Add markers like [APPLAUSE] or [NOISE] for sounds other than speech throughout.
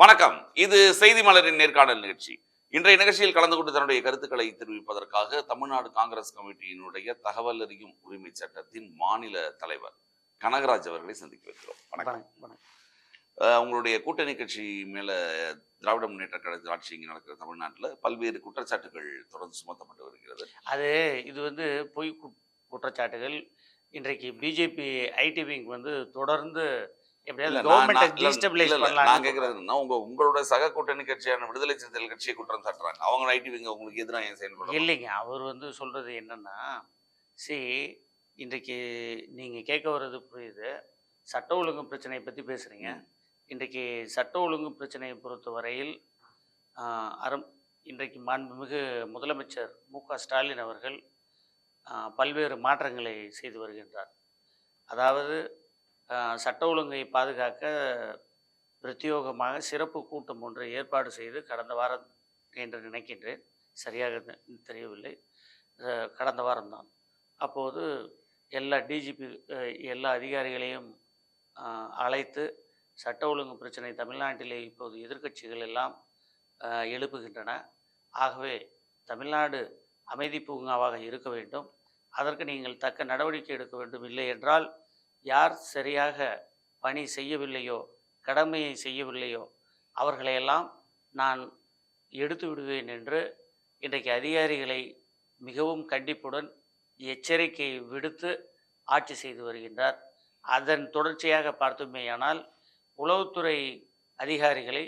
வணக்கம். இது செய்தி மலரின் நேர்காணல் நிகழ்ச்சி. இன்றைய நிகழ்ச்சியில் கலந்து கொண்டு தன்னுடைய கருத்துக்களை தெரிவிப்பதற்காக தமிழ்நாடு காங்கிரஸ் கமிட்டியினுடைய தகவல் அறியும் உரிமை சட்டத்தின் மாநில தலைவர் கனகராஜ் அவர்களை சந்திக்க வைக்கிறோம் வணக்கம். உங்களுடைய கூட்டணி கட்சி மேல திராவிட முன்னேற்ற கழக ஆட்சி இங்கே நடக்கிற தமிழ்நாட்டில் பல்வேறு குற்றச்சாட்டுகள் தொடர்ந்து சுமத்தப்பட்டு வருகிறது. அது இது வந்து பொய் குற்றச்சாட்டுகள். இன்றைக்கு பிஜேபி ஐடி விங் வந்து தொடர்ந்து நான் கவர்மெண்ட்டை நான் இல்ல, டீஸ்டபிளைஸ் இல்ல, இல்ல, நான் பண்ணலாம் கேட்கறது என்னன்னா, உங்க உங்களோட சக கூட்டணி கட்சியான விடுதலை சிறுத்தைகள் கட்சியை குற்றம் சாட்டுறாங்க. அவங்க ஐடி விங்க உங்களுக்கு எதிராக ஏன் இல்லைங்க அவர் வந்து சொல்றது என்னன்னா சி இன்றைக்கு நீங்க கேட்க வர்றது புரியுது. சட்ட ஒழுங்கு பிரச்சனையை பத்தி பேசுறீங்க. இன்றைக்கு சட்ட ஒழுங்கு பிரச்சனையை பொறுத்தவரையில் ஆஹ், அறம் இன்றைக்கு மாண்புமிகு முதலமைச்சர் மு க ஸ்டாலின் அவர்கள் பல்வேறு மாற்றங்களை செய்து வருகின்றார். அதாவது சட்ட ஒழுங்கை பாதுகாக்க பிரத்யோகமாக சிறப்பு கூட்டம் ஒன்றை ஏற்பாடு செய்து கடந்த வாரம் என்று நினைக்கின்றேன். சரியாக தெரியவில்லை. கடந்த வாரம்தான் அப்போது எல்லா டிஜிபி எல்லா அதிகாரிகளையும் அழைத்து சட்ட ஒழுங்கு பிரச்சனை தமிழ்நாட்டிலே இப்போது எதிர்க்கட்சிகள் எல்லாம் எழுப்புகின்றன. ஆகவே தமிழ்நாடு அமைதி பூங்காவாக இருக்க வேண்டும். அதற்கு நீங்கள் தக்க நடவடிக்கை எடுக்க வேண்டும். இல்லை என்றால் யார் சரியாக பணி செய்யவில்லையோ கடமையை செய்யவில்லையோ அவர்களையெல்லாம் நான் எடுத்து விடுவேன் என்று இன்றைக்கு அதிகாரிகளை மிகவும் கண்டிப்புடன் எச்சரிக்கை விடுத்து ஆட்சி செய்து வருகின்றார். அதன் தொடர்ச்சியாக பார்த்தோமேயானால் உளவுத்துறை அதிகாரிகளை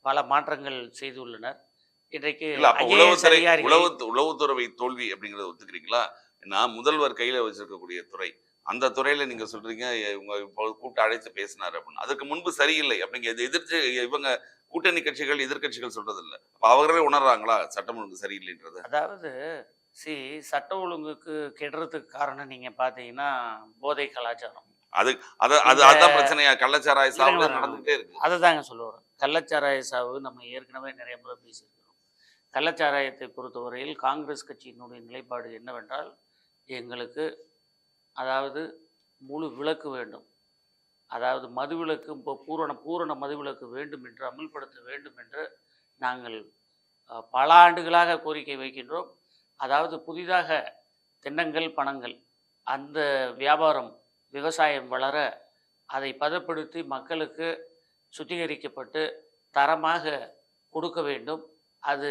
பல மாற்றங்கள் செய்துள்ளனர். இன்றைக்கு உளவுத்துறை உளவுத்துறை தோல்வி அப்படிங்கறத ஒத்துக்கிறீங்களா? நான் முதல்வர் கையில வச்சிருக்கக்கூடிய துறை. அந்த துறையில நீங்க சொல்றீங்க இவங்க இப்போ கூப்பிட்டு அழைத்து பேசினாரு அப்படின்னு. அதுக்கு முன்பு சரியில்லை. அப்படிங்க எதிர்த்து இவங்க கூட்டணி கட்சிகள் எதிர்க்கட்சிகள் சொல்றது இல்ல அப்ப அவர்களே உணர்றாங்களா சட்டம் ஒழுங்கு சரியில்லைன்றது? அதாவது சி சட்ட ஒழுங்குக்கு கெடுறதுக்கு காரணம் நீங்கள் பார்த்தீங்கன்னா போதை கலாச்சாரம். அது அது அது அதான் பிரச்சனையா? கள்ளச்சாராய சாவு நடந்துகிட்டே இருக்கு. அதை தாங்க சொல்ல வரேன் கள்ளச்சாராய சாவு நம்ம ஏற்கனவே நிறைய முறை பேசியிருக்கிறோம். கள்ளச்சாராயத்தை பொறுத்தவரையில் காங்கிரஸ் கட்சியினுடைய நிலைப்பாடு என்னவென்றால் எங்களுக்கு அதாவது முழு விலக்கு வேண்டும். அதாவது மதுவிலக்கு இப்போ பூரண பூரண மதுவிலக்கு வேண்டும் என்று அமல்படுத்த வேண்டும் என்று நாங்கள் பல ஆண்டுகளாக கோரிக்கை வைக்கின்றோம். அதாவது புதிதாக திண்ணங்கள் பணங்கள் அந்த வியாபாரம் விவசாயம் வளர அதை பதப்படுத்தி மக்களுக்கு சுத்திகரிக்கப்பட்டு தரமாக கொடுக்க வேண்டும். அது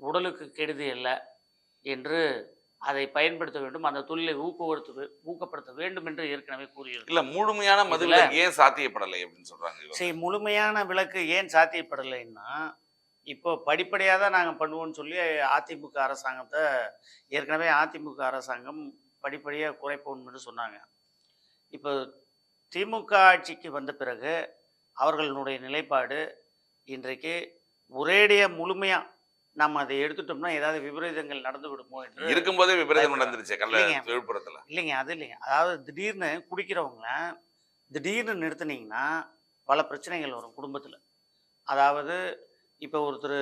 உடலுக்கு கெடுதி அல்ல என்று அதை பயன்படுத்த வேண்டும். அந்த தொழிலை ஊக்குவடுத்த வே- ஊக்கப்படுத்த வேண்டும் என்று ஏற்கனவே கூறியிருக்கிறோம் இல்ல முழுமையான மதுவில ஏன் சாத்தியப்படலை அப்படின்னு சொல்றாங்க இவங்க. சரி முழுமையான விலக்கு ஏன் சாத்தியப்படலைன்னா இப்போ படிப்படியாக தான் நாங்கள் பண்ணுவோம்னு சொல்லி அதிமுக அரசாங்கத்தை ஏற்கனவே அதிமுக அரசாங்கம் படிப்படியாக குறைப்போம் என்று சொன்னாங்க. இப்போ திமுக ஆட்சிக்கு வந்த பிறகு அவர்களுடைய நிலைப்பாடு இன்றைக்கு ஒரேடியாக முழுமையாக நம்ம அதை எடுத்துட்டோம்னா ஏதாவது விபரீதங்கள் நடந்து விடுமோ இருக்கும்போதே விபரீதம். நடந்துருச்சு இல்லைங்க. விழுப்புரத்துல இல்லைங்க அது இல்லைங்க. அதாவது திடீர்னு குடிக்கிறவங்க திடீர்னு நிறுத்துனீங்கன்னா பல பிரச்சனைகள் வரும் குடும்பத்தில். அதாவது இப்போ ஒருத்தர்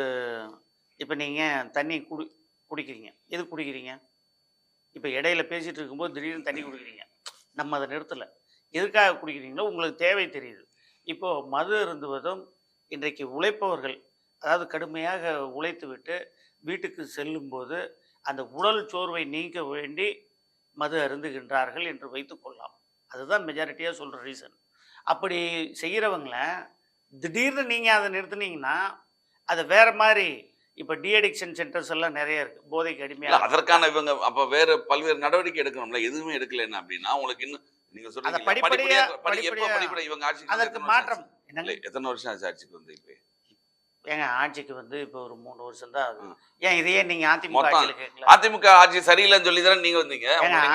இப்போ நீங்கள் தண்ணி குடி குடிக்கிறீங்க? எது குடிக்கிறீங்க? இப்போ இடையில பேசிகிட்டு இருக்கும்போது திடீர்னு தண்ணி குடிக்கிறீங்க. நம்ம அதை நிறுத்தலை. எதுக்காக குடிக்கிறீங்களோ உங்களுக்கு தேவை தெரியுது. இப்போது மது அருந்துவதும் இன்றைக்கு உழைப்பவர்கள் அதாவது கடுமையாக உழைத்து விட்டு வீட்டுக்கு செல்லும்போது அந்த உடல் சோர்வை நீக்க வேண்டி மது அருந்துகின்றார்கள் என்று வைத்துக்கொள்ளலாம் அதுதான் மெஜாரிட்டியாக சொல்கிற ரீசன் அப்படி செய்கிறவங்கள திடீர்னு நீங்கள் அதை நிறுத்துனீங்கன்னா அது வேற மாதிரி இப்போ டிஅடிக்ஷன் சென்டர்ஸ் எல்லாம் நிறைய இருக்குது போதைக்கு அடிமையாக அதற்கான இவங்க அப்ப வேற பல்வேறு நடவடிக்கை எடுக்கணும்ல. எதுவுமே எடுக்கலன்னா அப்படின்னா உங்களுக்கு இன்னும் நீங்க சொல்றீங்க இல்லையா, படிப்படியா- படிப்படியா- படி- எப்ப படிப்படியா- படிப்படியா இவங்க வந்து அதற்கு மாற்றம். எத்தனை வருஷம் ஆச்சு ஆட்சிக்கு வந்து இப்ப? ஏங்க ஆட்சிக்கு வந்து இப்போ ஒரு மூணு வருஷம் தான் ஆகுது. ஏன் இதையே நீங்கள் அதிமுக அதிமுக ஆட்சி சரியில்லைன்னு சொல்லி தானே நீங்க வந்தீங்க?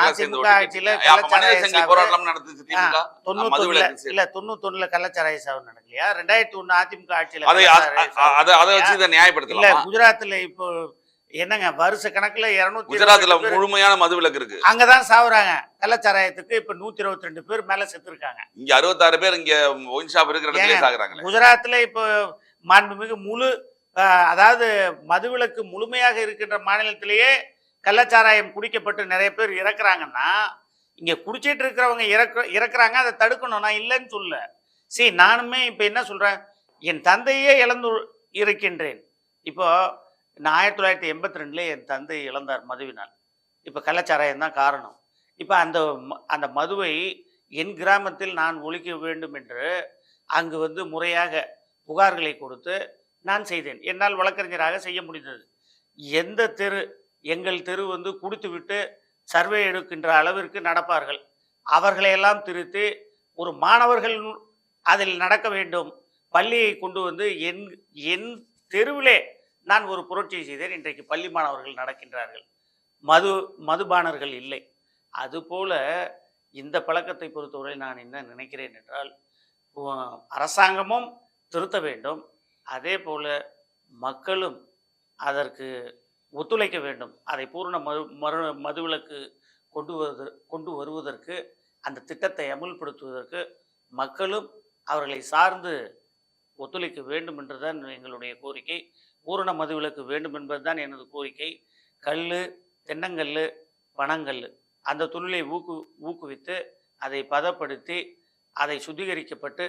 அதிமுக ஆட்சியில போராட்டம் நடந்துச்சு தொண்ணூத்தொன்னுல. இல்ல தொண்ணூத்தொன்னுல கள்ளச்சாராய சாவு நடக்கலையா? ரெண்டாயிரத்தி ஒண்ணு அதிமுக ஆட்சியில அதை வச்சு? இதை இல்ல நியாயப்படுத்தலாம் குஜராத்ல இப்போ என்னங்க வருஷ கணக்குல இருநூத்தி குஜராத்ல முழுமையான மதுவிலக்கு இருக்கு. அங்கதான் சாவுறாங்க. கள்ளச்சாராயத்துக்கு இப்ப நூத்தி இருபத்தி ரெண்டு பேர் மேல செத்து இருக்காங்க இங்க அறுபத்தாறு பேர் இங்க ஒயின் ஷாப் இருக்கிற சாகுறாங்களே. குஜராத்ல இப்போ மாண்புமிகு முழு அதாவது மதுவிலக்கு முழுமையாக இருக்கின்ற மாநிலத்திலேயே கள்ளச்சாராயம் குடிக்கப்பட்டு நிறைய பேர் இறக்குறாங்கன்னா இங்கே குடிச்சிட்டு இருக்கிறவங்க இறக்க இறக்குறாங்க அதை தடுக்கணும். நான் இல்லைன்னு சொல்ல சரி நானுமே இப்போ என்ன சொல்கிறேன் என் தந்தையே இழந்து இருக்கின்றேன். இப்போது நான் ஆயிரத்தி தொள்ளாயிரத்தி எண்பத்தி ரெண்டுலேயே என் தந்தை இழந்தார் மதுவினால். இப்போ கள்ளச்சாராயம் தான் காரணம். இப்போ அந்த அந்த மதுவை என் கிராமத்தில் நான் ஒழிக்க வேண்டும் என்று அங்கு வந்து முறையாக புகார்களை கொடுத்து நான் செய்தேன். என்னால் வழக்கறிஞராக செய்ய முடிந்தது. எந்த தெரு எங்கள் தெரு வந்து குடித்துவிட்டு சர்வே எடுக்கின்ற அளவிற்கு நடப்பார்கள். அவர்களையெல்லாம் திருத்தி ஒரு மாணவர்கள் அதில் நடக்க வேண்டும். பள்ளியை கொண்டு வந்து என் என் தெருவிலே நான் ஒரு புரட்சி செய்தேன். இன்றைக்கு பள்ளி மாணவர்கள் நடக்கின்றார்கள். மது மதுபானர்கள் இல்லை. அதுபோல இந்த பழக்கத்தை பொறுத்தவரை நான் என்ன நினைக்கிறேன் என்றால் அரசாங்கமும் திருத்த வேண்டும். அதே போல் மக்களும் அதற்கு ஒத்துழைக்க வேண்டும். அதை பூர்ண மறு மறு மதுவிலக்கு கொண்டு வருவது கொண்டு வருவதற்கு அந்த திட்டத்தை அமுல்படுத்துவதற்கு மக்களும் அவர்களை சார்ந்து ஒத்துழைக்க வேண்டும் என்றுதான் எங்களுடைய கோரிக்கை. பூரண மதுவிலக்கு வேண்டும் என்பதுதான் எனது கோரிக்கை. கல் தென்னங்கல் பனங்கல் அந்த தொழிலை ஊக்கு ஊக்குவித்து அதை பதப்படுத்தி அதை சுத்திகரிக்கப்பட்டு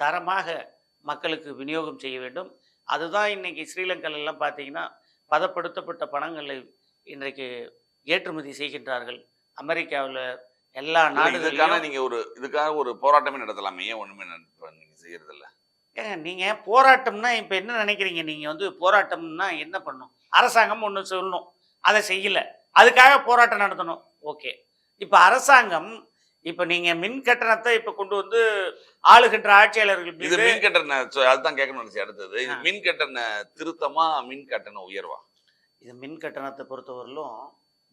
தரமாக மக்களுக்கு விநியோகம் செய்ய வேண்டும். அதுதான் இன்னைக்கு ஸ்ரீலங்கால எல்லாம் பார்த்தீங்கன்னா பதப்படுத்தப்பட்ட பணங்களை இன்றைக்கு ஏற்றுமதி செய்கின்றார்கள். அமெரிக்காவில் எல்லா இல்ல, இதுக்கான நாடுகளிலும் நீங்க ஒரு இதுக்காக ஒரு போராட்டமே நடத்தலாமே? ஏன் ஒண்ணுமே நட- நீங்க செய்யறது இல்ல ஏங்க நீங்கள் போராட்டம்னா இப்போ என்ன நினைக்கிறீங்க? நீங்கள் வந்து போராட்டம்னா என்ன பண்ணும்? அரசாங்கம் ஒன்று சொல்லணும் அதை செய்யலை. அதுக்காக போராட்டம் நடத்தணும். ஓகே. இப்போ அரசாங்கம் இப்போ நீங்கள் மின் கட்டணத்தை இப்போ கொண்டு வந்து ஆளுகின்ற ஆட்சியாளர்கள் இது மின் கட்டண அதுதான் கேட்கணும்னு நினைச்சேன். அடுத்தது இது. மின் கட்டண திருத்தமா மின் கட்டண உயர்வா? இது மின் கட்டணத்தை பொறுத்தவரையிலும்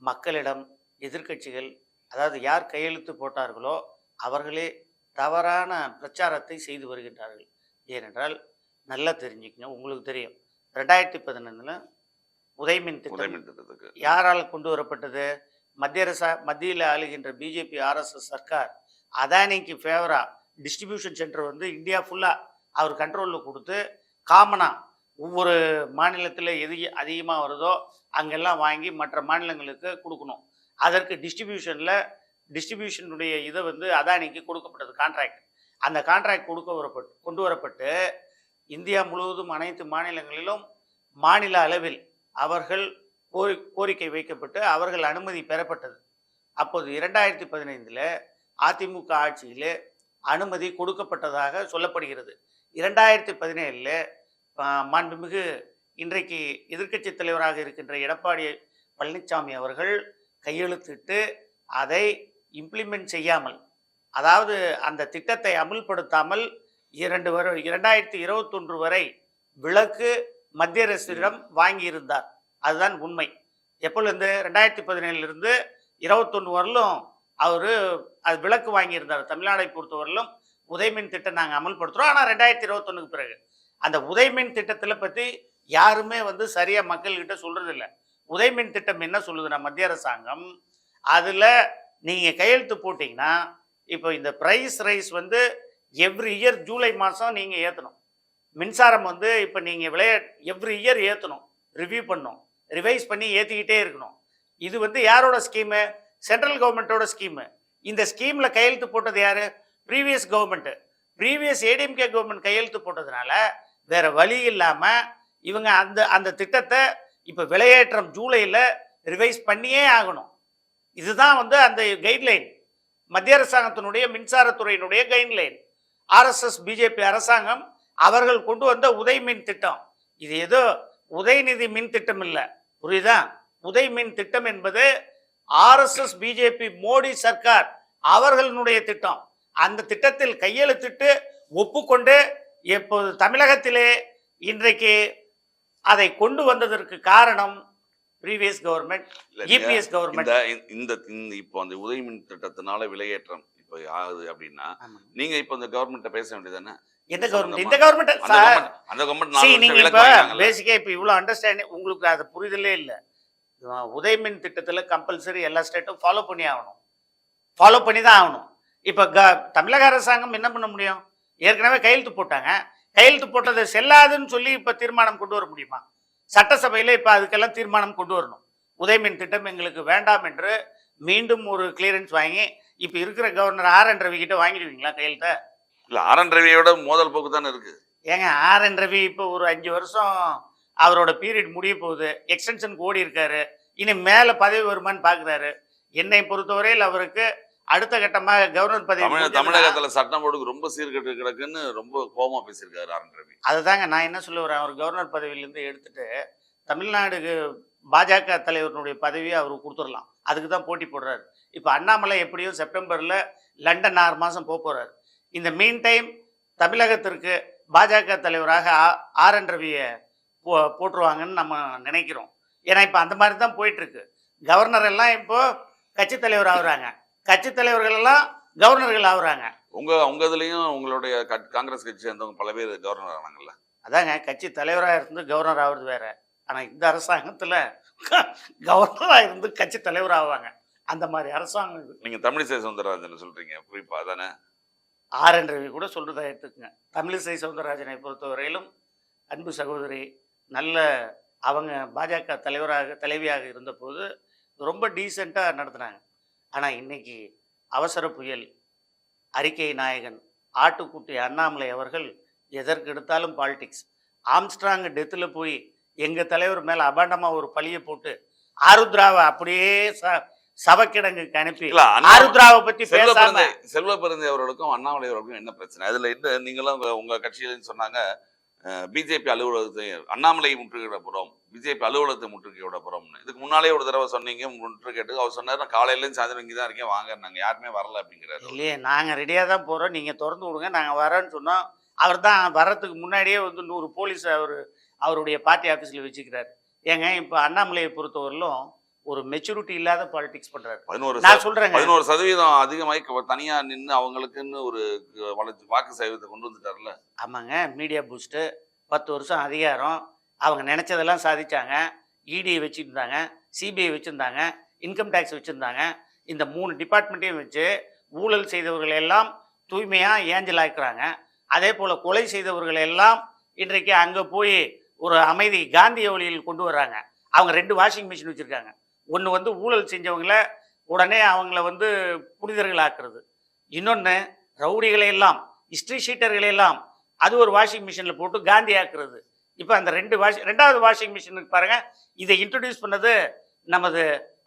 மக்களிடம் எதிர்க்கட்சிகள் அதாவது யார் கையெழுத்து போட்டார்களோ அவர்களே தவறான பிரச்சாரத்தை செய்து வருகின்றார்கள். ஏனென்றால் நல்லா தெரிஞ்சுக்கங்க உங்களுக்கு தெரியும். ரெண்டாயிரத்தி பதினொன்றில் உதயமின் உதய திட்டம் யாரால் கொண்டு வரப்பட்டது? மத்திய அரசா மத்தியில் ஆளுகின்ற பிஜேபி ஆர்எஸ்எஸ் சர்க்கார் அதானிக்கு ஃபேவராக டிஸ்ட்ரிபியூஷன் சென்டர் வந்து இந்தியா ஃபுல்லாக அவர் கண்ட்ரோலில் கொடுத்து காமனாக ஒவ்வொரு மாநிலத்தில் எது அதிகமாக வருதோ அங்கெல்லாம் வாங்கி மற்ற மாநிலங்களுக்கு கொடுக்கணும். அதற்கு டிஸ்ட்ரிபியூஷனில் டிஸ்ட்ரிபியூஷனுடைய இதை வந்து அதானிக்கு கொடுக்கப்பட்டது கான்ட்ராக்ட் அந்த கான்ட்ராக்ட் கொடுக்க வரப்பட்டு கொண்டு வரப்பட்டு இந்தியா முழுவதும் அனைத்து மாநிலங்களிலும் மாநில அளவில் அவர்கள் கோரி கோரிக்கை வைக்கப்பட்டு அவர்கள் அனுமதி பெறப்பட்டது. அப்போது இரண்டாயிரத்தி பதினைந்தில் அதிமுக ஆட்சியில் அனுமதி கொடுக்கப்பட்டதாக சொல்லப்படுகிறது. இரண்டாயிரத்தி பதினேழில் மாண்புமிகு இன்றைக்கு எதிர்க்கட்சி தலைவராக இருக்கின்ற எடப்பாடி பழனிசாமி அவர்கள் கையெழுத்திட்டு அதை இம்ப்ளிமெண்ட் செய்யாமல் அதாவது அந்த திட்டத்தை அமுல்படுத்தாமல் இரண்டு வரு இரண்டாயிரத்தி இருபத்தொன்று வரை விலக்கு மத்திய அரசிடம் வாங்கியிருந்தார். அதுதான் உண்மை. எப்பொழுது? ரெண்டாயிரத்தி பதினேழுலேருந்து இருபத்தொன்று வரலும் அவர் அது விளக்கு வாங்கியிருந்தார். தமிழ்நாடை பொறுத்தவரையிலும் உதயமின் திட்டம் நாங்கள் அமல்படுத்துகிறோம் ஆனால் ரெண்டாயிரத்தி இருபத்தொன்னுக்கு பிறகு. அந்த உதயமின் திட்டத்தில் பற்றி யாருமே வந்து சரியாக மக்கள்கிட்ட சொல்கிறதில்ல உதயமின் திட்டம் என்ன சொல்லுதுன்னா மத்திய அரசாங்கம் அதில் நீங்கள் கையெழுத்து போட்டிங்கன்னா இப்போ இந்த ப்ரைஸ் ரைஸ் வந்து எவ்ரி இயர் ஜூலை மாதம் நீங்கள் ஏற்றணும் மின்சாரம் வந்து இப்போ நீங்கள் விளையா எவ்ரி இயர் ஏற்றணும் ரிவ்யூ பண்ணும் ரிவைஸ் பண்ணி ஏற்றிக்கிட்டே இருக்கணும். இது வந்து யாரோட ஸ்கீமு சென்ட்ரல் கவர்மெண்ட்டோட ஸ்கீமு இந்த ஸ்கீமில் கையெழுத்து போட்டது யார்? Previous government previous ADMK government கையெழுத்து போட்டதுனால வேறு வழி இல்லாமல் இவங்க அந்த அந்த திட்டத்தை இப்போ விலையேற்றம் ஜூலையில் ரிவைஸ் பண்ணியே ஆகணும். இதுதான் வந்து அந்த கைட்லைன் மத்திய அரசாங்கத்தினுடைய மின்சாரத்துறையினுடைய கைட்லைன் ஆர்எஸ்எஸ் பிஜேபி அரசாங்கம் அவர்கள் கொண்டு வந்த உதய் மின் திட்டம். இது ஏதோ உதயநிதி மின் திட்டம் இல்லை புரியுதா? உதய் மின் திட்டம் என்பது ஆர்எஸ்எஸ் பிஜேபி மோடி சர்க்கார் அவர்களுடைய திட்டம். அந்த திட்டத்தில் கையெழுத்திட்டு ஒப்புக்கொண்டு இப்போது தமிழகத்திலே இன்றைக்கு அதை கொண்டு வந்ததற்கு காரணம் ப்ரீவியஸ் கவர்மெண்ட் இபிஎஸ் கவர்மெண்ட் இந்த இப்போ அந்த மின் திட்டத்தினால விலையேற்றம் இப்போ ஆகுது அப்படின்னா நீங்க இப்போ இந்த கவர்மெண்ட்டை பேச வேண்டியதானே எந்த கவர்மெண்ட் இந்த கவர்மெண்ட் சார் அந்த கவர்மெண்ட் நாலு நீங்க இப்ப. பேசிக்கா இப்ப இவ்வளவு அண்டர்ஸ்டாண்டிங் உங்களுக்கு அது புரிதலே இல்லை. உதயமின் திட்டத்துல கம்பல்சரி எல்லா ஸ்டேட்டும் ஃபாலோ பண்ணி ஆகணும். ஃபாலோ பண்ணி தான் ஆகணும். இப்ப க தமிழக அரசாங்கம் என்ன பண்ண முடியும்? ஏற்கனவே கையெழுத்து போட்டாங்க. கையெழுத்து போட்டது செல்லாதுன்னு சொல்லி இப்ப தீர்மானம் கொண்டு வர முடியுமா? சட்டசபையில இப்ப அதுக்கெல்லாம் தீர்மானம் கொண்டு வரணும். உதயமின் திட்டம் எங்களுக்கு வேண்டாம் என்று மீண்டும் ஒரு கிளியரன்ஸ் வாங்கி இப்ப இருக்கிற கவர்னர் ஆர் என் ரவி கிட்ட வாங்கிடுவீங்களா கையெழுத்த? இல்ல ஆர் என் ரவியோட மோதல் போக்கு தானே இருக்கு. ஏங்க ஆர் என் ரவி இப்போ ஒரு அஞ்சு வருஷம் அவரோட பீரியட் முடிய போகுது. எக்ஸ்டென்ஷனுக்கு ஓடி இருக்காரு. இனி மேலே பதவி வருமான்னு பார்க்குறாரு என்னை பொறுத்தவரையில் அவருக்கு அடுத்த கட்டமாக கவர்னர் பதவி தமிழகத்துல சட்டம் ஒழுங்கு ரொம்ப சீர்கெட்டு கிடக்குன்னு ரொம்ப கோபமா பேசியிருக்காரு ஆர் என் ரவி. அதுதாங்க நான் என்ன சொல்ல வரேன்? அவர் கவர்னர் பதவியிலேருந்து எடுத்துட்டு தமிழ்நாடுக்கு பாஜக தலைவருடைய பதவியை அவருக்கு கொடுத்துடலாம். அதுக்கு தான் போட்டி போடுறாரு. இப்போ அண்ணாமலை எப்படியும் செப்டம்பரில் லண்டன் ஆறு மாதம் போக போகிறாரு இந்த மீன் டைம் தமிழகத்திற்கு பாஜக தலைவராக ஆர் என் ரவியை போ போட்டுருவாங்கன்னு நம்ம நினைக்கிறோம். ஏன்னா இப்போ அந்த மாதிரி தான் போயிட்டுருக்கு. கவர்னர் எல்லாம் இப்போ கட்சி தலைவர் ஆகுறாங்க. கட்சி தலைவர்கள் எல்லாம் கவர்னர்கள் ஆகுறாங்க. உங்க உங்க இதுலயும் உங்களுடைய காங்கிரஸ் கட்சி சேர்ந்தவங்க பல பேர் கவர்னர் ஆனாங்கல்ல? அதாங்க கட்சி தலைவராக இருந்து கவர்னர் ஆகுறது வேற. ஆனால் இந்த அரசாங்கத்தில் கவர்னராக [LAUGHS] இருந்து கட்சி தலைவர் ஆவாங்க. அந்த மாதிரி அரசாங்கம் இது. நீங்க தமிழிசை சவுந்தரராஜன் சொல்றீங்க. குறிப்பா அதானே? ஆர் என் ரவி கூட சொல்றதா எடுத்துக்கங்க. தமிழிசை சவுந்தரராஜனை பொறுத்தவரையிலும் அன்பு சகோதரி நல்ல அவங்க பாஜக தலைவராக தலைவியாக இருந்தபோது ரொம்ப டீசெண்டாக நடத்துனாங்க. ஆனால் இன்னைக்கு அவசர புயல் அறிக்கை நாயகன் ஆட்டுக்குட்டி அண்ணாமலை அவர்கள் எதற்கு எடுத்தாலும் பாலிடிக்ஸ் ஆம்ஸ்ட்ராங் டெத்தில் போய் எங்கள் தலைவர் மேலே அபாண்டமாக ஒரு பழியை போட்டு ஆருத்ராவை அப்படியே ச சவக்கிடங்குக்கு அனுப்பி ஆருத்ராவை பற்றி செல்வ பேசாம செல்வ பிறந்தை அவர்களுக்கும் அண்ணாமலை அவர்களுக்கும் என்ன பிரச்சனை? அதுல என்ன நீங்களும் உங்க- கட்சியில சொன்னாங்க பிஜேபி அலுவலகத்தை அண்ணாமலை முற்றுகையிட போறோம் பிஜேபி அலுவலகத்தை முற்றுகையிட போறோம்னு. இதுக்கு முன்னாலே ஒரு தடவை சொன்னீங்க முற்றுகையிட்டு அவர் சொன்னாரு நான் காலையில இருந்து சாயந்தரம் இங்கே தான் இருக்கேன் வாங்க நாங்க யாருமே வரல அப்படிங்கிறாரு இல்லையே நாங்கள் ரெடியாக தான் போகிறோம் நீங்கள் திறந்து விடுங்க நாங்கள் வரோன்னு சொன்னோம் அவர் தான் வர்றதுக்கு முன்னாடியே வந்து நூறு போலீஸ் அவர் அவருடைய பார்ட்டி ஆஃபீஸில் வச்சுக்கிறார். ஏங்க இப்போ அண்ணாமலையை பொறுத்தவரையிலும் ஒரு மெச்சூரிட்டி இல்லாத பாலிடிக்ஸ் பண்ணுறாரு பதினோரு நான் சொல்கிறேங்க பதினோரு சதவீதம் அதிகமாகி தனியா நின்று அவங்களுக்குன்னு ஒரு வளர்ச்சி வாக்கு சதவீதத்தை கொண்டு வந்துட்டார்ல ஆமாங்க. மீடியா பூஸ்ட்டு பத்து வருஷம் அதிகாரம். அவங்க நினச்சதெல்லாம் சாதிச்சாங்க. இடியை வச்சுருந்தாங்க. சிபிஐ வச்சுருந்தாங்க. இன்கம் டேக்ஸ் வச்சுருந்தாங்க. இந்த மூணு டிபார்ட்மெண்ட்டையும் வச்சு ஊழல் செய்தவர்கள் எல்லாம் தூய்மையாக ஏஞ்சல் ஆக்குறாங்க அதே போல் கொலை செய்தவர்கள் எல்லாம் இன்றைக்கு அங்கே போய் ஒரு அமைதி காந்திய வழியில் கொண்டு வர்றாங்க. அவங்க ரெண்டு வாஷிங் மிஷின் வச்சுருக்காங்க. ஒன்று வந்து ஊழல் செஞ்சவங்கள உடனே அவங்கள வந்து புனிதர்கள் ஆக்குறது இன்னொன்று ரவுடிகளை எல்லாம் ஹிஸ்ட்ரி ஷீட்டர்களை எல்லாம் அது ஒரு வாஷிங் மிஷினில் போட்டு காந்தி ஆக்குறது இப்போ அந்த ரெண்டு வாஷிங் ரெண்டாவது வாஷிங் மிஷினுக்கு பாருங்கள் இதை இன்ட்ரடியூஸ் பண்ணது நமது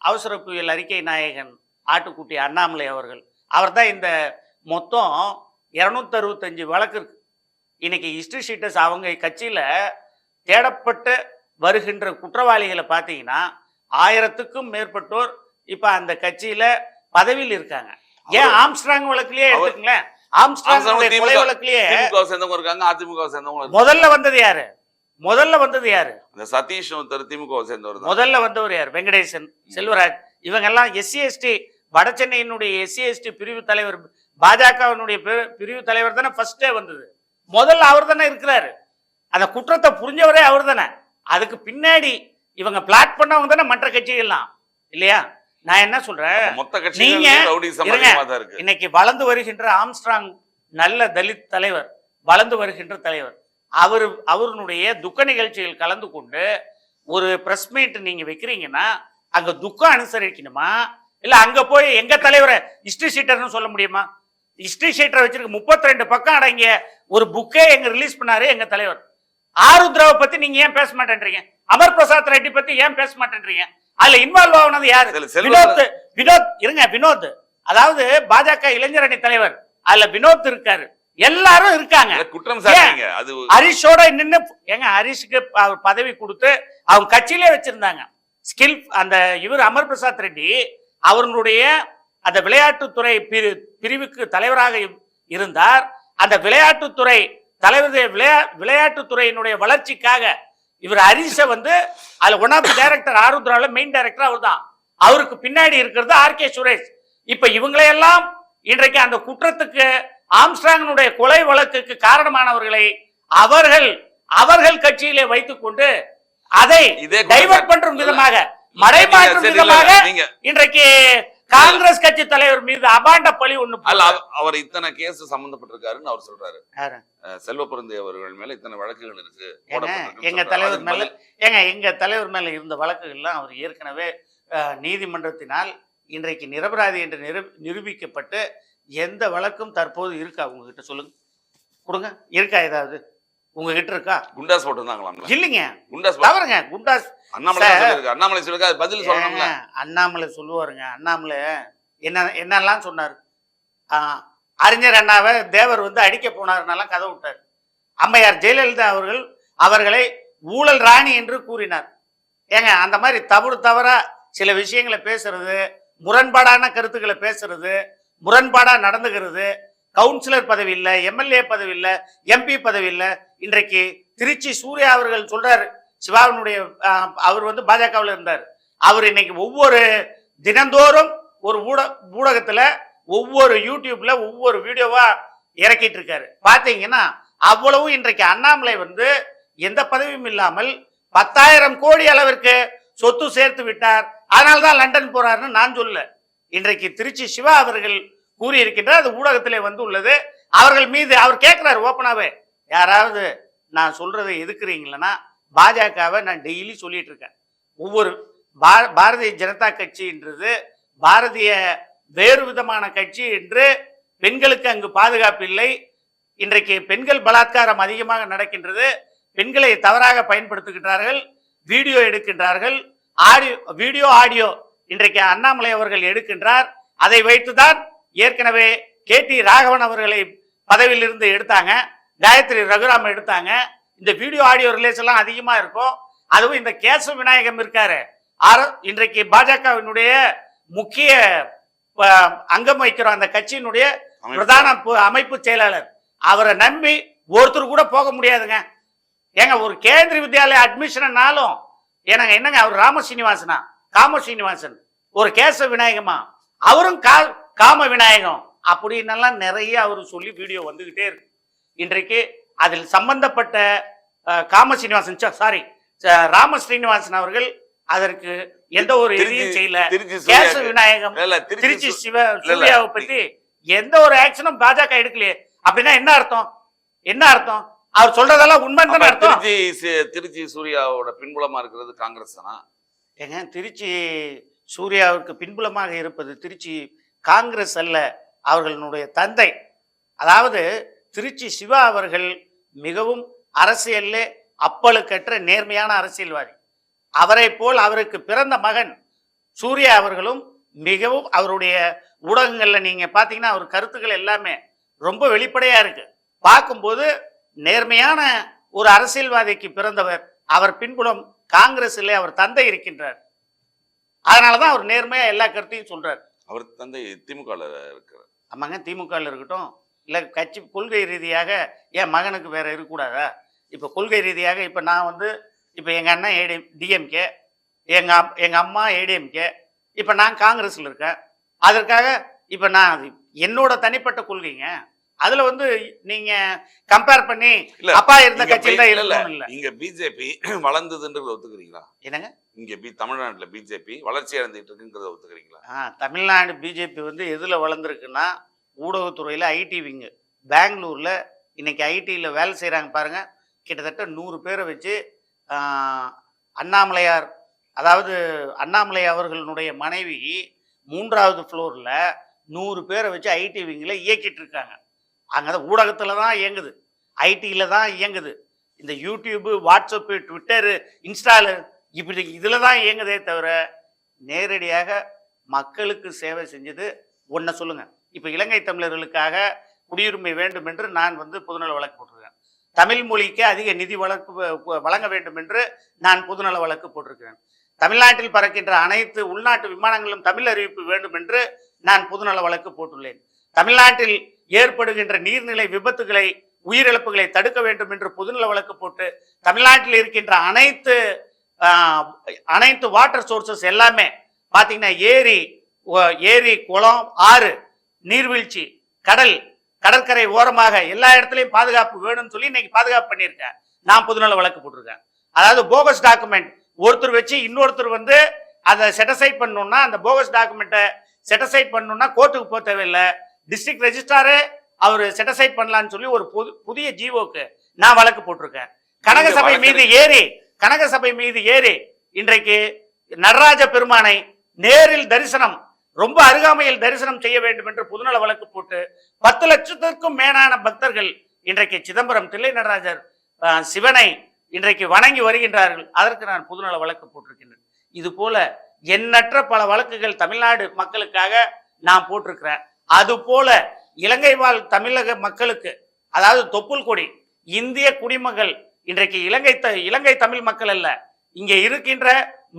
அவசர புயல் அறிக்கை நாயகன் ஆட்டுக்குட்டி அண்ணாமலை அவர்கள். அவர் தான் இந்த மொத்தம் இரநூத்தறுபத்தஞ்சு வழக்கு இருக்கு. இன்னைக்கு ஹிஸ்ட்ரி ஷீட்டர்ஸ் அவங்க கட்சியில் தேடப்பட்டு வருகின்ற குற்றவாளிகளை பார்த்தீங்கன்னா ஆயிரத்துக்கும் மேற்பட்டோர் இப்போ அந்த கட்சியில் பதவியில் இருக்காங்க. ஏன் ஆம்ஸ்ட்ராங் வழக்குலயே எடுத்துக்கங்களேன்? ஆம்ஸ்ட்ராங் கொலை வழக்குலயே சேர்ந்தவங்க இருக்காங்க அதிமுக சேர்ந்தவங்க. முதல்ல வந்தது யாரு? முதல்ல வந்தது யாரு? இந்த சதீஷ் ஒருத்தர் திமுக சேர்ந்தவர் முதல்ல வந்தவர் யார்? வெங்கடேசன் செல்வராஜ். இவங்க எல்லாம் எஸ்சி எஸ்டி வட சென்னையினுடைய எஸ்சி எஸ்டி பிரிவு தலைவர் பாஜகவினுடைய பிரி- பிரிவு தலைவர் தானே ஃபர்ஸ்டே வந்தது. முதல்ல அவர் தானே இருக்கிறாரு. அந்த குற்றத்தை புரிஞ்சவரே அவர் தானே. அதுக்கு பின்னாடி இவங்க பிளாட் பண்ணவங்க தானே மற்ற கட்சிகள்லாம். இல்லையா? நான் என்ன சொல்றேன்? மொத்த இருக்கு. இன்னைக்கு வளர்ந்து வருகின்ற ஆம்ஸ்ட்ராங் நல்ல தலித் தலைவர் வளர்ந்து வருகின்ற தலைவர் அவர் அவருடைய துக்க நிகழ்ச்சியில் கலந்து கொண்டு ஒரு பிரஸ் மீட் நீங்க வைக்கிறீங்கன்னா அங்க துக்கம் அனுசரிக்கணுமா? இல்ல அங்க போய் எங்க தலைவரை ஹிஸ்டரி ஷீட்டர்னு சொல்ல முடியுமா? ஹிஸ்டரி ஷீட்டரை வச்சிருக்க 32 பக்கம் அடங்கிய ஒரு புக்கே எங்க ரிலீஸ் பண்ணாரு எங்க தலைவர்? ஆருத்ராவை பத்தி நீங்க ஏன் பேச மாட்டேன்றீங்க? அமர் பிரசாத் ரெட்டி பத்தி ஏன் பேச மாட்டேன்றீங்க? அதுல இன்வால்வ் ஆகுனது யாரு? வினோத் வினோத் இருங்க வினோத். அதாவது பாஜக இளைஞர் அணி தலைவர். அதுல வினோத் இருக்காரு. எல்லாரும் இருக்காங்க. குற்றம் சாட்டுறீங்க. அது ஹரிஷோட நின்னு ஏங்க ஹரிஷுக்கு அவர் பதவி கொடுத்து அவங்க கட்சியிலே வச்சிருந்தாங்க. ஸ்கில் அந்த இவர் அமர் பிரசாத் ரெட்டி அவர்களுடைய அந்த விளையாட்டுத்துறை பிரி பிரிவுக்கு தலைவராக இரு- இருந்தார். அந்த விளையாட்டுத்துறை தலைவர் விளையா விளையாட்டுத்துறையினுடைய வளர்ச்சிக்காக இவர் ஹரிஷை வந்து அதுல ஒன் ஆஃப் டைரக்டர் ஆருத்ரால மெயின் டைரக்டர் அவர் தான் அவருக்கு பின்னாடி இருக்கிறது ஆர் கே சுரேஷ். இப்ப இவங்களையெல்லாம் இன்றைக்கு அந்த குற்றத்துக்கு ஆம்ஸ்ட்ராங்கனுடைய கொலை வழக்குக்கு காரணமானவர்களை அவர்கள் அவர்கள் கட்சியிலே வைத்துக்கொண்டு அதை டைவர்ட் பண்ற விதமாக மடைமாற்றும் விதமாக இன்றைக்கு காங்கிரஸ் கட்சி தலைவர் மீது அபாண்ட பழி ஒண்ணு அல்ல அவர் இத்தனை கேஸ் சம்பந்தப்பட்டிருக்காருன்னு அவர் சொல்றாரு. செல்வ பிறந்தை அவர்கள் மேல இத்தனை வழக்குகள் இருக்கு எங்க. தலைவர் மேல ஏங்க எங்க தலைவர் மேல இருந்த வழக்குகள்லாம் அவர் ஏற்கனவே நீதிமன்றத்தினால் இன்றைக்கு நிரபராதி என்று நிரூ நிரூபிக்கப்பட்டு எந்த வழக்கும் தற்போது இருக்கா? உங்ககிட்ட சொல்லுங்க. கொடுங்க. இருக்கா ஏதாவது? உங்ககிட்ட இருக்கா? குண்டாஸ் போட்டிருந்தாங்களாம்ல. இல்லைங்க. குண்டாஸ் தவறுங்க. குண்டாஸ் அண்ணாமலை. சொல்லிருக்கு அண்ணாமலை சொல்லிருக்கு அது பதில் சொல்லணும்ல. அண்ணாமலை சொல்லுவாருங்க. அண்ணாமலை என்ன என்னெல்லாம் சொன்னார்? அறிஞர் அண்ணாவை தேவர் வந்து அடிக்க போனாருன்னெல்லாம் கதை விட்டார். அம்மையார் ஜெயலலிதா அவர்கள் அவர்களை ஊழல் ராணி என்று கூறினார். ஏங்க அந்த மாதிரி தவறு தவறா சில விஷயங்களை பேசுறது முரண்பாடான கருத்துக்களை பேசுறது முரண்பாடா நடந்துகிறது கவுன்சிலர் பதவி இல்லை எம்எல்ஏ பதவி இல்லை எம்பி பதவி இல்லை இன்றைக்கு திருச்சி சூர்யா அவர்கள் சொல்றாரு சிவாவினுடைய அவர் வந்து பாஜகவில் இருந்தார். அவர் இன்னைக்கு ஒவ்வொரு தினந்தோறும் ஒரு ஊட ஊடகத்துல ஒவ்வொரு யூடியூப்ல ஒவ்வொரு வீடியோவா இறக்கிட்டு இருக்காரு. பாத்தீங்கன்னா அவ்வளவு இன்றைக்கு அண்ணாமலை வந்து எந்த பதவியும் இல்லாமல் பத்தாயிரம் கோடி அளவிற்கு சொத்து சேர்த்து விட்டார். அதனால்தான் லண்டன் போறாருன்னு நான் சொல்ல இன்றைக்கு திருச்சி சிவா அவர்கள் கூறியிருக்கின்றார் அது ஊடகத்திலே வந்து உள்ளது. அவர்கள் மீது அவர் கேட்கிறார் ஓப்பனாவே யாராவது நான் சொல்கிறத எதுக்குறீங்களன்னா பாஜகவை நான் டெய்லி சொல்லிட்டு இருக்கேன் ஒவ்வொரு பா- பாரதிய ஜனதா கட்சின்றது பாரதிய வேறு விதமான கட்சி என்று பெண்களுக்கு அங்கு பாதுகாப்பு இல்லை. இன்றைக்கு பெண்கள் பலாத்காரம் அதிகமாக நடக்கின்றது. பெண்களை தவறாக பயன்படுத்துகின்றார்கள் வீடியோ எடுக்கின்றார்கள். ஆடியோ வீடியோ ஆடியோ இன்றைக்கு அண்ணாமலை அவர்கள் எடுக்கின்றார். அதை வைத்துதான் ஏற்கனவே கே டி ராகவன் அவர்களை பதவியிலிருந்து எடுத்தாங்க. காயத்ரி ரகுராம் எடுத்தாங்க. இந்த வீடியோ ஆடியோ ரிலேஸ் எல்லாம் அதிகமா இருக்கும். அதுவும் இந்த கேசவ விநாயகம் இருக்காரு. ஆர- இன்றைக்கு பாஜகவினுடைய முக்கிய அங்கம் வகிக்கிறோம் அந்த கட்சியினுடைய. பிரதான அமைப்பு செயலாளர். அவரை நம்பி ஒருத்தர் கூட போக முடியாதுங்க. ஏங்க ஒரு கேந்திரிய வித்யாலய அட்மிஷன்னாலும் ஏன்னாங்க என்னங்க அவர் ராம சீனிவாசனா? காம சீனிவாசன். ஒரு கேசவ விநாயகமா? அவரும் கா காம விநாயகம். அப்படின்னெல்லாம் நிறைய அவர் சொல்லி வீடியோ வந்துகிட்டே இருக்கு. இன்றைக்கு அதில் சம்பந்தப்பட்ட காம சீனிவாசன் சாரி ராம ஸ்ரீனிவாசன் அவர்கள் அதற்கு எந்த ஒரு இதையும் செய்யல. சூர்யாக்கு- விநாயகம் திருச்சி சிவ. சூர்யாவை பத்தி எந்த ஒரு ஆக்ஷனும் பாஜக எடுக்கலையே. அப்படின்னா என்ன அர்த்தம்? என்ன அர்த்தம்? அவர் சொல்றதெல்லாம் தானே அர்த்தம்? திருச்சி திருச்சி சூர்யாவோட பின்புலமா இருக்கிறது காங்கிரஸ் தானா? ஏங்க திருச்சி சூர்யாவிற்கு பின்புலமாக இருப்பது திருச்சி காங்கிரஸ் அல்ல அவர்களுடைய தந்தை. அதாவது திருச்சி சிவா அவர்கள் மிகவும் அரசியல்ல அப்பழுக்கற்ற நேர்மையான அரசியல்வாதி. அவரை போல் அவருக்கு பிறந்த மகன் சூர்யா அவர்களும் மிகவும் அவருடைய ஊடகங்கள்ல நீங்க பாத்தீங்கன்னா அவர் கருத்துக்கள் எல்லாமே ரொம்ப வெளிப்படையா இருக்கு. பார்க்கும்போது நேர்மையான ஒரு அரசியல்வாதிக்கு பிறந்தவர் அவர் பின்புலம் காங்கிரஸில் அவர் தந்தை இருக்கின்றார். அதனாலதான் அவர் நேர்மையா எல்லா கருத்தையும் சொல்றார். அவர் தந்தை திமுக இருக்கிறார். ஆமாங்க திமுகவில் இருக்கட்டும். இல்லை கட்சி கொள்கை ரீதியாக என் மகனுக்கு வேற இருக்கக்கூடாதா? இப்போ கொள்கை ரீதியாக இப்போ நான் வந்து இப்போ எங்கள் அண்ணன் ஏடி டிஎம்கே எங்கள் அம் எங்கள் அம்மா ஏடிஎம்கே இப்போ நான் காங்கிரஸில் இருக்கேன். அதற்காக இப்போ நான் அது என்னோட தனிப்பட்ட கொள்கைங்க. அதில் வந்து நீங்கள் கம்பேர் பண்ணி இல்ல, அப்பா இருந்த கட்சியில் தான் இல்ல, இல்ல. இங்க பிஜேபி [CLEARS THROAT] வளர்ந்ததுன்றது ஒத்துக்கிறீங்களா? என்னங்க? இங்க பி தமிழ்நாட்டுல பிஜேபி வளர்ச்சி அடைந்துட்டு இருக்குங்கிறத ஒத்துக்கிறீங்களா? தமிழ்நாடு பிஜேபி வந்து எதில் வளர்ந்துருக்குன்னா ஊடகத்துறையில் ஐடி விங்கு பெங்களூரில் இன்றைக்கி ஐடியில் வேலை செய்கிறாங்க பாருங்கள் கிட்டத்தட்ட நூறு பேரை வச்சு அண்ணாமலையார் அதாவது அண்ணாமலை அவர்களுடைய மனைவி மூன்றாவது ஃப்ளோரில் நூறு பேரை வச்சு ஐடி விங்கில் இயக்கிட்டு இருக்காங்க. அங்கே ஊடகத்தில் தான் இயங்குது. ஐடியில் தான் இயங்குது. இந்த யூடியூப்பு வாட்ஸ்அப்பு ட்விட்டரு இன்ஸ்டாலு இப்படி இதில் தான் இயங்குதே தவிர நேரடியாக மக்களுக்கு சேவை செஞ்சது. ஒன்றை சொல்லுங்கள் இப்போ இலங்கை தமிழர்களுக்காக குடியுரிமை வேண்டும் என்று நான் வந்து பொதுநல வழக்கு போட்டிருக்கேன். தமிழ் மொழிக்கு அதிக நிதி வழக்கு வ- வழங்க வேண்டும் என்று நான் பொதுநல வழக்கு போட்டிருக்கிறேன். தமிழ்நாட்டில் பறக்கின்ற அனைத்து உள்நாட்டு விமானங்களும் தமிழ் அறிவிப்பு வேண்டும் என்று நான் பொதுநல வழக்கு போட்டுள்ளேன். தமிழ்நாட்டில் ஏற்படுகின்ற நீர்நிலை விபத்துகளை உயிரிழப்புகளை தடுக்க வேண்டும் என்று பொதுநல வழக்கு போட்டு தமிழ்நாட்டில் இருக்கின்ற அனைத்து அனைத்து வாட்டர் சோர்சஸ் எல்லாமே பார்த்தீங்கன்னா ஏரி ஏரி குளம் ஆறு நீர்வீழ்ச்சி கடல் கடற்கரை ஓரமாக எல்லா இடத்துலையும் பாதுகாப்பு வேணும்னு சொல்லி இன்னைக்கு பாதுகாப்பு பண்ணியிருக்கேன் நான் பொதுநல வழக்கு போட்டிருக்கேன். அதாவது போகஸ் டாக்குமெண்ட் ஒருத்தர் வச்சு இன்னொருத்தர் வந்து அதை செட்டசைட் பண்ணணும்னா அந்த போகஸ் டாக்குமெண்ட்டை செட்டசைட் பண்ணணும்னா கோர்ட்டுக்கு போக தேவையில்லை. டிஸ்ட்ரிக்ட் ரெஜிஸ்ட்ராரே அவர் செட்டசைட் பண்ணலான்னு சொல்லி ஒரு புது புதிய ஜீவோக்கு நான் வழக்கு போட்டிருக்கேன். கனகசபை மீது ஏறி கனகசபை மீது ஏறி இன்றைக்கு நடராஜ பெருமானை நேரில் தரிசனம் ரொம்ப அருகாமையில் தரிசனம் செய்ய வேண்டும் என்று பொதுநல வழக்கு போட்டு பத்து லட்சத்திற்கும் மேலான பக்தர்கள் இன்றைக்கு சிதம்பரம் தில்லை நடராஜர் சிவனை இன்றைக்கு வணங்கி வருகின்றார்கள். அதற்கு நான் பொதுநல வழக்கு போட்டிருக்கின்றேன். இது போல எண்ணற்ற பல வழக்குகள் தமிழ்நாடு மக்களுக்காக நான் போட்டிருக்கிறேன். அது போல இலங்கை வாழ் தமிழக மக்களுக்கு அதாவது தொப்புள் கொடி இந்திய குடிமகள் இன்றைக்கு இலங்கை த இலங்கை தமிழ் மக்கள் அல்ல இங்கே இருக்கின்ற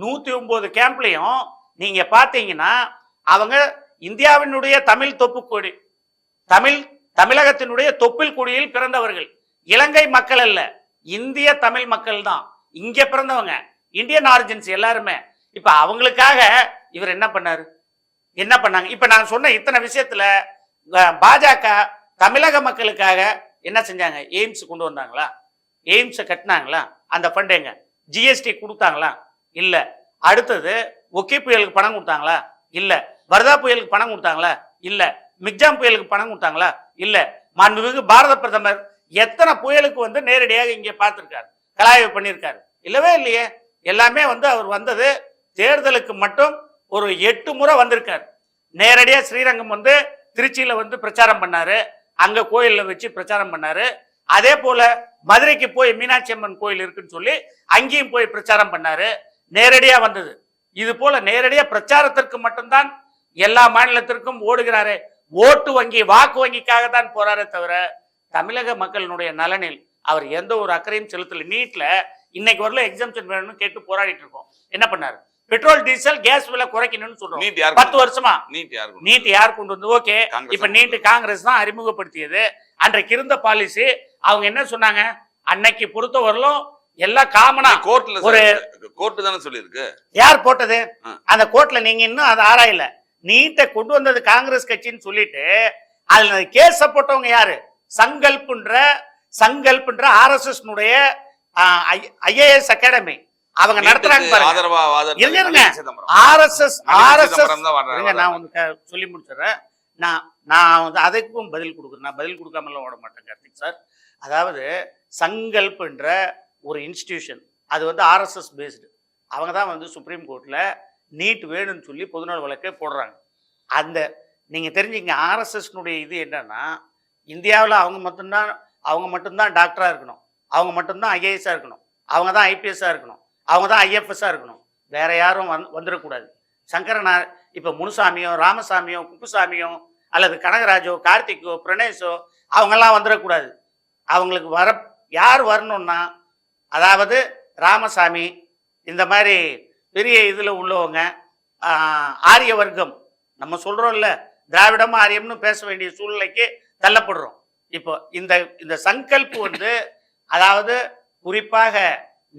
நூற்றி ஒம்பது கேம்ப்லையும் நீங்கள் பார்த்தீங்கன்னா அவங்க இந்தியாவினுடைய தமிழ் தொப்புக்கொடி தமிழ் தமிழகத்தினுடைய தொப்பில் குடியில் பிறந்தவர்கள். இலங்கை மக்கள் அல்ல இந்திய தமிழ் மக்கள் தான். இங்க பிறந்தவங்க இந்தியன் ஆரிஜின்ஸ் எல்லாருமே. இப்ப அவங்களுக்காக இவர் என்ன பண்ணார்? என்ன பண்ணாங்க? இப்ப நான் சொன்ன இத்தனை விஷயத்துல பாஜக தமிழக மக்களுக்காக என்ன செஞ்சாங்க? எய்ம்ஸ் கொண்டு வந்தாங்களா? எய்ம்ஸை கட்டினாங்களா? அந்த ஃபண்ட் எங்க? ஜிஎஸ்டி கொடுத்தாங்களா? இல்லை. அடுத்தது ஒக்கி புயலுக்கு பணம் கொடுத்தாங்களா? இல்லை. வர்தா புயலுக்கு பணம் கொடுத்தாங்களா? இல்ல. மிக்ஜாம் புயலுக்கு பணம் கொடுத்தாங்களா? இல்ல. மாண்புமிகு பாரத பிரதமர் எத்தனை புயலுக்கு வந்து நேரடியாக இங்கே பார்த்துருக்காரு? கலாய்வு பண்ணியிருக்காரு. இல்லவே இல்லையே. எல்லாமே வந்து அவர் வந்தது தேர்தலுக்கு மட்டும் ஒரு எட்டு முறை வந்திருக்கார். நேரடியாக ஸ்ரீரங்கம் வந்து திருச்சியில் வந்து பிரச்சாரம் பண்ணாரு. அங்கே கோயிலில் வச்சு பிரச்சாரம் பண்ணாரு. அதே போல மதுரைக்கு போய் மீனாட்சி அம்மன் கோயில் இருக்குன்னு சொல்லி அங்கேயும் போய் பிரச்சாரம் பண்ணாரு. நேரடியாக வந்தது. இது போல நேரடியாக பிரச்சாரத்திற்கு மட்டும்தான் எல்லா மாநிலத்திற்கும் ஓடுகிறாரே. ஓட்டு வங்கி வாக்கு வங்கிக்காக தான் போறாரே தவிர தமிழக மக்களினுடைய நலனில் அவர் எந்த ஒரு அக்கறையும் செலுத்தல. நீட்ல இன்னைக்கு வரல எக்ஸாம்ஷன் வேணும்னு கேட்டு போராடிட்டு இருக்கோம். என்ன பண்ணாரு? பெட்ரோல் டீசல் கேஸ் விலை குறைக்கணும்னு சொல்றோம். பத்து வருஷமா? நீட் யார் கொண்டு வந்து ஓகே. இப்ப நீட் காங்கிரஸ் தான் அறிமுகப்படுத்தியது. அன்றைக்கு இருந்த பாலிசி அவங்க என்ன சொன்னாங்க? அன்னைக்கு பொறுத்தவரையிலும் எல்லாம் காமனா கோர்ட்ல ஒரு- கோர்ட் தானே சொல்லியிருக்கு. யார் போட்டது. அந்த கோர்ட்ல நீங்க இன்னும் அதை ஆராயல. நீட்டை கொண்டு வந்தது காங்கிரஸ் கட்சின்னு சொல்லிட்டு அதுல கேஸ் போட்டவங்க யாரு? சங்கல்ப்ன்ற சங்கல்ப்ன்ற ஆர்எஸ்எஸ் ஐஏஎஸ் அகாடமி. அவங்க நடத்துறாங்க பாருங்க. ஆர்எஸ்எஸ் ஆர்எஸ்எஸ் நான் வந்து சொல்லி முடிச்சிடுறேன். நான் நான் வந்து அதுக்கும் பதில் கொடுக்குறேன். நான் பதில் கொடுக்காமலாம் ஓட மாட்டேன் கார்த்திக் சார். அதாவது சங்கல்ப்ன்ற ஒரு இன்ஸ்டிடியூஷன் அது வந்து ஆர்எஸ்எஸ் பேஸ்டு அவங்க தான் வந்து சுப்ரீம் கோர்ட்டில் நீட் வேணும்னு சொல்லி பொதுநல வழக்கை போடுறாங்க. அந்த நீங்கள் தெரிஞ்சுங்க ஆர்எஸ்எஸ்னுடைய இது என்னன்னா இந்தியாவில் அவங்க மட்டும்தான் அவங்க மட்டும்தான் டாக்டராக இருக்கணும். அவங்க மட்டும்தான் ஐஏஎஸ்ஸாக இருக்கணும். அவங்க தான் ஐபிஎஸ்ஸாக இருக்கணும். அவங்க தான் ஐஎஃப்எஸ்ஸாக இருக்கணும். வேற யாரும் வந்து வந்துடக்கூடாது சங்கரனார் இப்போ முனுசாமியோ ராமசாமியோ குப்புசாமியோ அல்லது கனகராஜோ கார்த்திக்கோ பிரணேஷோ அவங்கெல்லாம் வந்துடக்கூடாது அவங்களுக்கு வர யார் வரணும்னா அதாவது ராமசாமி இந்த மாதிரி பெரிய இதில் உள்ளவங்க ஆரிய வர்க்கம். நம்ம சொல்கிறோம்ல திராவிடம் ஆரியம்னு பேச வேண்டிய சூழ்நிலைக்கு தள்ளப்படுறோம். இப்போ இந்த இந்த சங்கல்பு வந்து அதாவது குறிப்பாக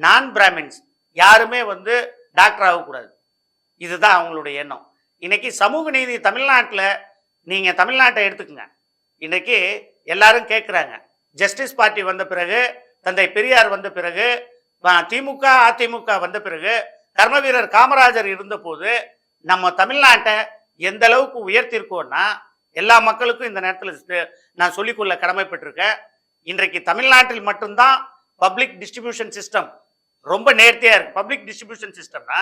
நான் பிராமின்ஸ் யாருமே வந்து டாக்டர் ஆகக்கூடாது. இதுதான் அவங்களுடைய எண்ணம். இன்னைக்கு சமூக நீதி தமிழ்நாட்டில் நீங்கள் தமிழ்நாட்டை எடுத்துக்கங்க. இன்னைக்கு எல்லாரும் கேட்குறாங்க ஜஸ்டிஸ் பார்ட்டி வந்த பிறகு தந்தை பெரியார் வந்த பிறகு திமுக அதிமுக வந்த பிறகு கர்மவீரர் காமராஜர் இருந்தபோது நம்ம தமிழ்நாட்டை எந்த அளவுக்கு உயர்த்திருக்கோம்னா எல்லா மக்களுக்கும் இந்த நேரத்தில் நான் சொல்லிக்கொள்ள கடமைப்பட்டிருக்கேன். இன்றைக்கு தமிழ்நாட்டில் மட்டும்தான் பப்ளிக் டிஸ்ட்ரிபியூஷன் சிஸ்டம் ரொம்ப நேர்த்தியா இருக்கு. பப்ளிக் டிஸ்ட்ரிபியூஷன் சிஸ்டம்னா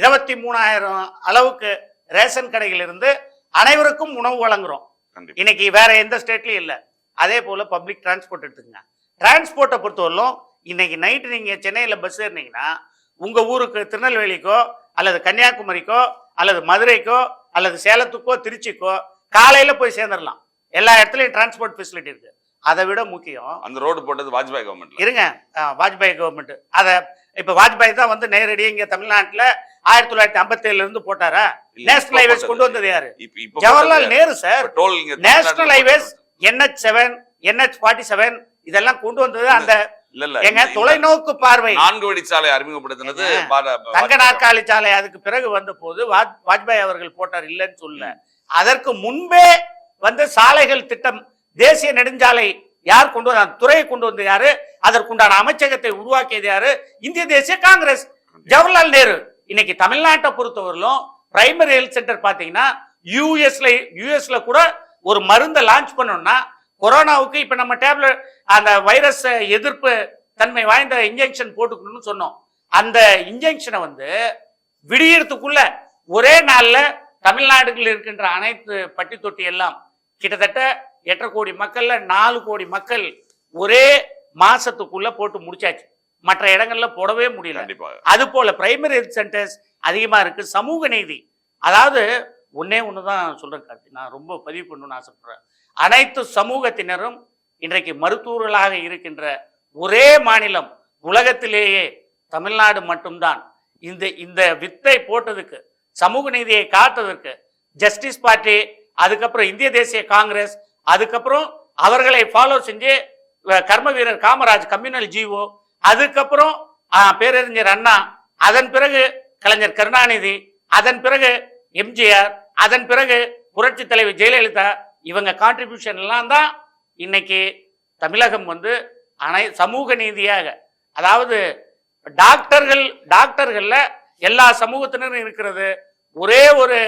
இருபத்தி மூணாயிரம் அளவுக்கு ரேஷன் கடைகள் இருந்து அனைவருக்கும் உணவு வழங்குறோம். இன்னைக்கு வேற எந்த ஸ்டேட்லயும் இல்லை. அதே போல பப்ளிக் டிரான்ஸ்போர்ட் எடுத்துக்கங்க. டிரான்ஸ்போர்ட்டை பொறுத்தவரையிலும் இன்னைக்கு நைட்டு நீங்க சென்னையில பஸ் ஏறினீங்கன்னா உங்க ஊருக்கு திருநெல்வேலிக்கோ அல்லது கன்னியாகுமரிக்கோ அல்லது மதுரைக்கோ அல்லது சேலத்துக்கோ திருச்சிக்கோ காலையில போய் சேர்ந்துடலாம் எல்லா இடத்துலயும் டிரான்ஸ்போர்ட் ஃபெசிலிட்டி இருக்கு. அதை விட முக்கியம் அந்த ரோடு போட்டது வாஜ்பாய் கவர்மெண்ட்ல இருங்க வாஜ்பாய் கவர்மெண்ட் அதை இப்ப வாஜ்பாய் தான் வந்து நேரடியாக இங்க தமிழ்நாட்டுல ஆயிரத்தி தொள்ளாயிரத்தி ஐம்பத்தி ஏழுல இருந்து போட்டாரா? National highways. கொண்டு வந்தது யாரு? Jawaharlal. Nehru sir national highways. NH seven NH forty seven இதெல்லாம் கொண்டு வந்தது அந்த இல்ல இல்ல. எங்க தொலைநோக்கு பார்வை. நான்கு வழிச்சாலை அறிமுகப்படுத்தினது தங்க நாற்காலி சாலை அதுக்கு பிறகு வந்த போது வாஜ்- வாஜ்பாய் அவர்கள் போட்டார் இல்லைன்னு சொல்ல அதற்கு முன்பே வந்து சாலைகள் திட்டம் தேசிய நெடுஞ்சாலை யார் கொண்டு வந்த துறையை கொண்டு வந்தது யாரு? அதற்குண்டான அமைச்சகத்தை உருவாக்கியது யாரு? இந்திய தேசிய காங்கிரஸ். ஜவஹர்லால் நேரு. இன்னைக்கு தமிழ்நாட்டை பொறுத்தவரையிலும் பிரைமரி ஹெல்த் சென்டர் பாத்தீங்கன்னா யூஎஸ்ல யூஎஸ்ல கூட ஒரு மருந்தை லான்ச் பண்ணோம்னா கொரோனாவுக்கு இப்ப நம்ம டேப்லெட் அந்த வைரஸ் எதிர்ப்பு தன்மை வாய்ந்த இன்ஜெக்ஷன் போட்டுக்கணும்னு சொன்னோம். அந்த இன்ஜெக்ஷனை வந்து விடியறதுக்குள்ள ஒரே நாள்ல தமிழ்நாடுகளில் இருக்கின்ற அனைத்து பட்டி தொட்டி எல்லாம் கிட்டத்தட்ட எட்டரை கோடி மக்கள்ல நாலு கோடி மக்கள் ஒரே மாசத்துக்குள்ள போட்டு முடிச்சாச்சு. மற்ற இடங்கள்ல போடவே முடியல. அது போல பிரைமரி ஹெல்த் சென்டர்ஸ் அதிகமா இருக்கு. சமூக நீதி. அதாவது ஒன்னே ஒன்று தான் சொல்றேன் கார்த்தி. நான் ரொம்ப பதிவு பண்ணணும்னு ஆசைப்படுறேன். அனைத்து சமூகத்தினரும் இன்றைக்கு மருத்துவர்களாக இருக்கின்ற ஒரே மாநிலம் உலகத்திலேயே தமிழ்நாடு மட்டும்தான். இந்த இந்த வித்தை போட்டதுக்கு சமூக நீதியை காத்ததற்கு ஜஸ்டிஸ் பார்ட்டி அதுக்கப்புறம் இந்திய தேசிய காங்கிரஸ் அதுக்கப்புறம் அவர்களை ஃபாலோ செஞ்சு கர்ம வீரர் காமராஜ் கம்யூனல் ஜிஓ அதுக்கப்புறம் பேரறிஞர் அண்ணா அதன் பிறகு கலைஞர் கருணாநிதி அதன் பிறகு எம்ஜிஆர் அதன் பிறகு புரட்சி தலைவி ஜெயலலிதா இவங்க கான்ட்ரிபியூஷன் எல்லாம் தான் இன்னைக்கு தமிழகம் வந்து அனை சமூக நீதியாக அதாவது டாக்டர்கள் டாக்டர்கள்ல எல்லா சமூகத்தினரும் இருக்கிறது. ஒரே ஒரு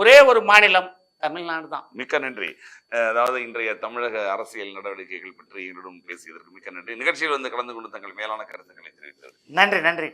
ஒரே ஒரு மாநிலம் தமிழ்நாடு தான். மிக்க நன்றி. அதாவது இன்றைய தமிழக அரசியல் நடவடிக்கைகள் பற்றி எங்களுடன் பேசியதற்கு மிக்க நன்றி. நிகழ்ச்சியில் வந்து கலந்து கொண்டு தங்கள் மேலான கருத்துக்களை தெரிவித்தது நன்றி நன்றி